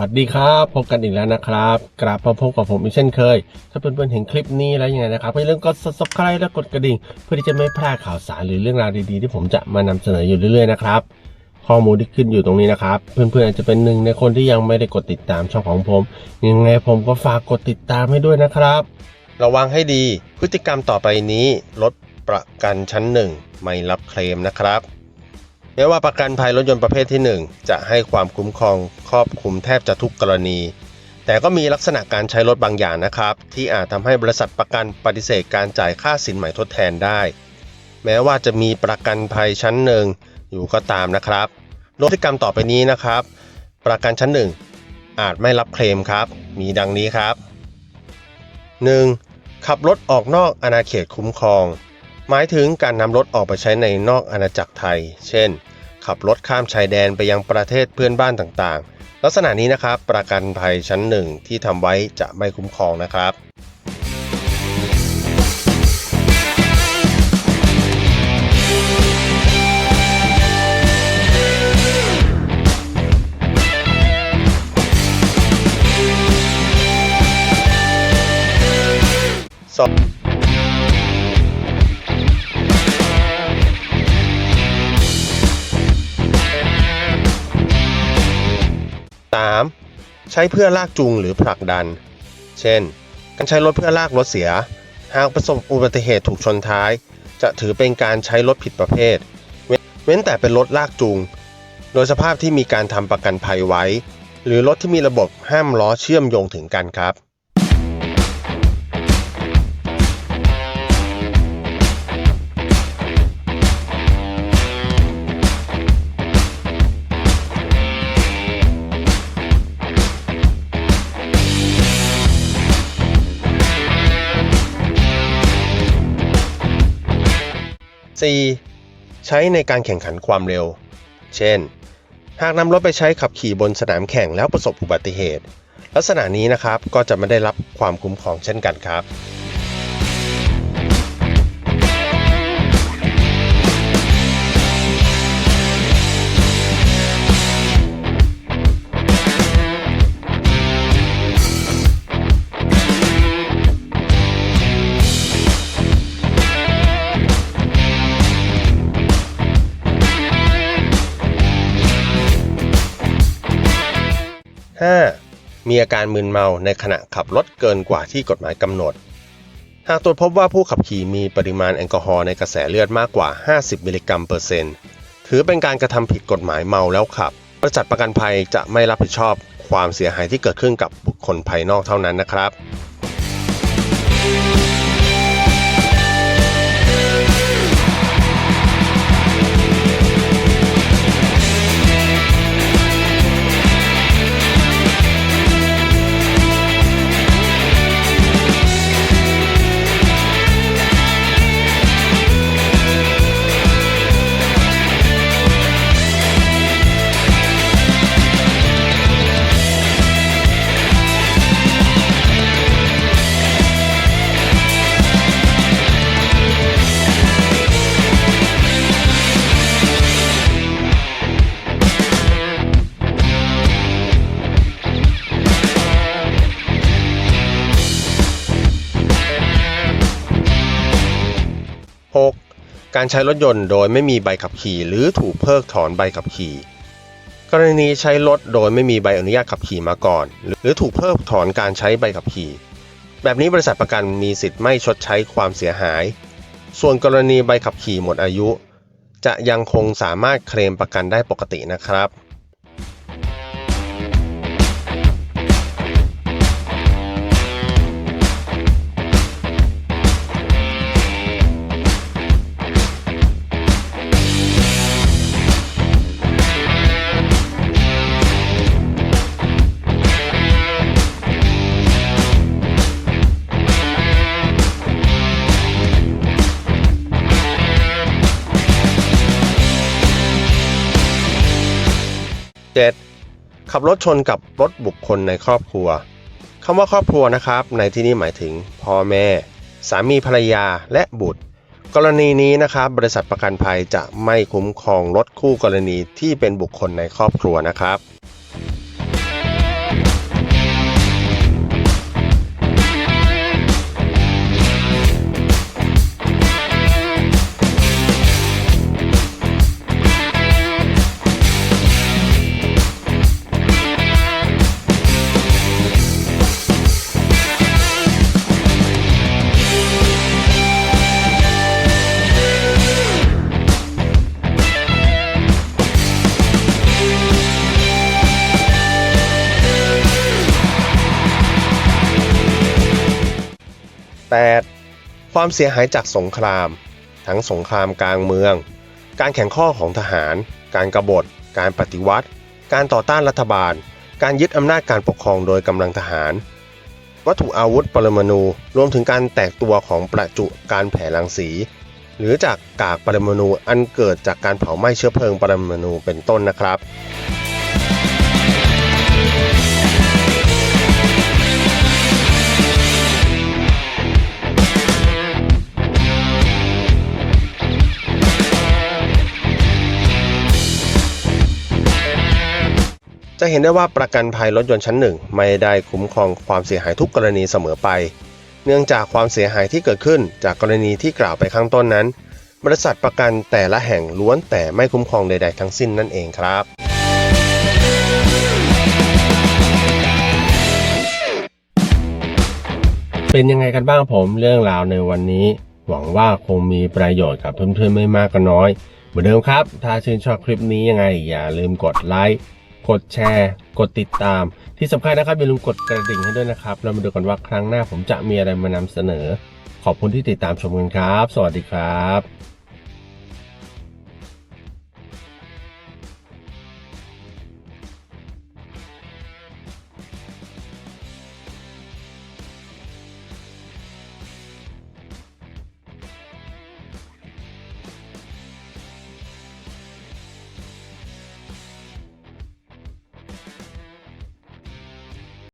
วัสดีครับพบกันอีกแล้วนะครับกราบมาพบกับผมอีกเช่นเคย ถ้าเพื่อนๆเห็นคลิปนี้แล้วยังไงนะครับอย่าลืมกด subscribe และกดกระดิ่ง เพื่อที่จะไม่พลาดข่าวสารหรือเรื่องราวดีๆ ที่ผมจะมานำเสนออยู่เรื่อยๆนะครับข้อมูลที่ขึ้นอยู่ตรงนี้นะครับ เพื่อนๆอาจจะเป็นหนึ่งในคนที่ยังไม่ได้กดติดตามช่องของผมยังไงผมก็ฝากกดติดตามให้ด้วยนะครับ ระวังให้ดีพฤติกรรมต่อไปนี้ลดประกันชั้นหนึ่งไม่รับเคลมนะครับ แม้ว่าประกันภัยรถยนต์ประเภทที่ 1 จะให้ความคุ้มครองครอบคลุมแทบจะทุกกรณี แต่ก็มีลักษณะการใช้รถบางอย่างนะครับ ที่อาจทำให้บริษัทประกันปฏิเสธการจ่ายค่าสินใหม่ทดแทนได้ แม้ว่าจะมีประกันภัยชั้นหนึ่งอยู่ก็ตามนะครับพฤติกรรมต่อไปนี้นะครับ ประกันชั้นหนึ่งอาจไม่รับเคลมครับ มีดังนี้ครับ 1. ขับรถออกนอกอาณาเขตคุ้มครอง หมายถึงการนำรถออกไปใช้ในนอกอาณาจักรไทย เช่น ขับรถข้ามชายแดนไปยังประเทศเพื่อนบ้านต่างๆ ลักษณะนี้นะครับ ประกันภัยชั้นหนึ่งที่ทำไว้จะไม่คุ้มครองนะครับ 3. ใช้เพื่อลากจูงหรือผลักดัน เช่น การใช้รถเพื่อลากรถเสีย หากประสบอุบัติเหตุถูกชนท้าย จะถือเป็นการใช้รถผิดประเภท เว้นเว้นแต่เป็นรถลากจูง โดยสภาพที่มีการทำประกันภัยไว้ หรือรถที่มีระบบห้ามล้อเชื่อมโยงถึงกันครับ 4. ใช้ในการแข่งขันความเร็ว เช่น หากนำรถไปใช้ขับขี่บนสนามแข่งแล้วประสบอุบัติเหตุ ลักษณะนี้นะครับก็จะไม่ได้รับความคุ้มครองเช่นกันครับ มีอาการมึนเมาในขณะขับรถเกินกว่าที่กฎหมายกำหนด หากตรวจพบว่าผู้ขับขี่มีปริมาณแอลกอฮอล์ในกระแสเลือดมากกว่า 50 มิลลิกรัมเปอร์เซ็นต์ถือเป็นการกระทำผิดกฎหมายเมาแล้วขับบริษัทประกันภัยจะไม่รับผิดชอบความเสียหายที่เกิดขึ้นกับบุคคลภายนอกเท่านั้นนะครับ การใช้รถยนต์โดยไม่มีใบขับขี่ หรือถูกเพิกถอนใบขับขี่ กรณีใช้รถโดยไม่มีใบอนุญาตขับขี่มาก่อน หรือถูกเพิกถอนการใช้ใบขับขี่ แบบนี้บริษัทประกันมีสิทธิ์ไม่ชดใช้ความเสียหาย ส่วนกรณีใบขับขี่หมดอายุ จะยังคงสามารถเคลมประกันได้ปกตินะครับ 7. ขับรถชนกับรถบุคคลในครอบครัวคำว่าครอบครัวนะครับ ในที่นี้หมายถึงพ่อแม่ สามีภรรยาและบุตร กรณีนี้นะครับ บริษัทประกันภัยจะไม่คุ้มครองรถคู่กรณีที่เป็นบุคคลในครอบครัวนะครับ 8. ความเสียหายจากสงคราม ทั้งสงครามกลางเมือง การแข่งข้อของทหาร การกบฏ การปฏิวัติ การต่อต้านรัฐบาล การยึดอำนาจการปกครองโดยกำลังทหาร วัตถุอาวุธปรมาณูรวมถึงการแตกตัวของประจุการแผ่รังสี หรือจากกากปรมาณูอันเกิดจากการเผาไหม้เชื้อเพลิงปรมาณูเป็นต้นนะครับ จะเห็นได้ว่าประกันภัยรถยนต์ชั้นหนึ่งไม่ได้คุ้มครองความเสียหายทุกกรณีเสมอไป เนื่องจากความเสียหายที่เกิดขึ้นจากกรณีที่กล่าวไปข้างต้นนั้น บริษัทประกันแต่ละแห่งล้วนแต่ไม่คุ้มครองใด ๆ ทั้งสิ้นนั่นเองครับเป็นยังไงกันบ้างผมเรื่องราวในวันนี้ หวังว่าคงมีประโยชน์กับเพื่อนๆไม่มากก็น้อย เหมือนเดิมครับ ถ้าชื่นชอบคลิปนี้ยังไงอย่าลืมกดไลค์ กดแชร์ กดติดตาม ที่สำคัญนะครับอย่าลืมกดกระดิ่งให้ด้วยนะครับ เรามาดูกันว่าครั้งหน้าผมจะมีอะไรมานำเสนอ ขอบคุณที่ติดตามชมกันครับ สวัสดีครับ